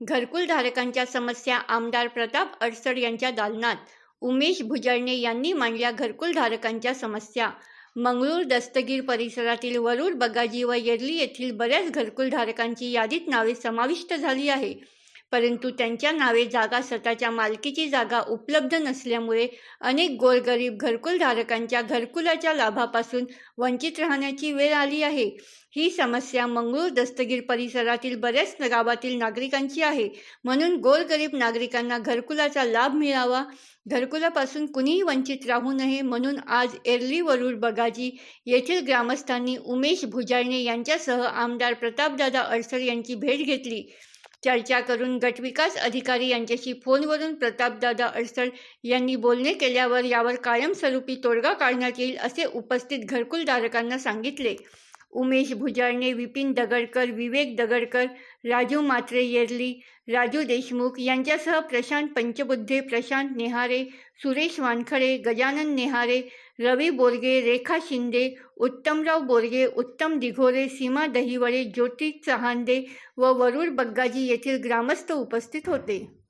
घरकुल धारकांच्या समस्या आमदार प्रताप अडसड यांच्या दालनात. उमेश भुजळणे यांनी मांडल्या घरकुल धारकांच्या समस्या. मंगळूर दस्तगीर परिसरातील वरूड बगाजी व येरली येथील बऱ्याच घरकुल धारकांची यादीत नावे समाविष्ट झाली आहे. परंतु त्यांच्या नावे जागा स्वतःच्या मालकीची जागा उपलब्ध नसल्यामुळे अनेक गोरगरीब घरकुलधारकांच्या घरकुलाच्या लाभापासून वंचित राहण्याची वेळ आली आहे. ही समस्या मंगळूर दस्तगीर परिसरातील बऱ्याच गावातील नागरिकांची आहे. म्हणून गोरगरीब नागरिकांना घरकुलाचा लाभ मिळावा. घरकुलापासून कुणीही वंचित राहू नये म्हणून आज एरली वरुड बगाजी येथील ग्रामस्थांनी उमेश भुजाळणे यांच्यासह आमदार प्रतापदादा अडसर यांची भेट घेतली. चर्चा करून गटविकास अधिकारी यांच्याशी फोनवरून प्रतापदादा अडसळ यांनी बोलणे केल्यावर यावर कायमस्वरूपी तोडगा काढण्यात येईल असे उपस्थित घरकुलधारकांना सांगितले. उमेश भुजाळणे विपिन दगडकर विवेक दगडकर राजू मात्रे येरली राजू देशमुख यांच्यासह प्रशांत पंचबुद्धे प्रशांत नेहारे सुरेश वानखडे गजानन नेहारे रवी बोरगे रेखा शिंदे उत्तमराव बोरगे उत्तम दिघोरे सीमा दहिवडे ज्योती चहांदे व वरूड बग्गाजी येथील ग्रामस्थ उपस्थित होते.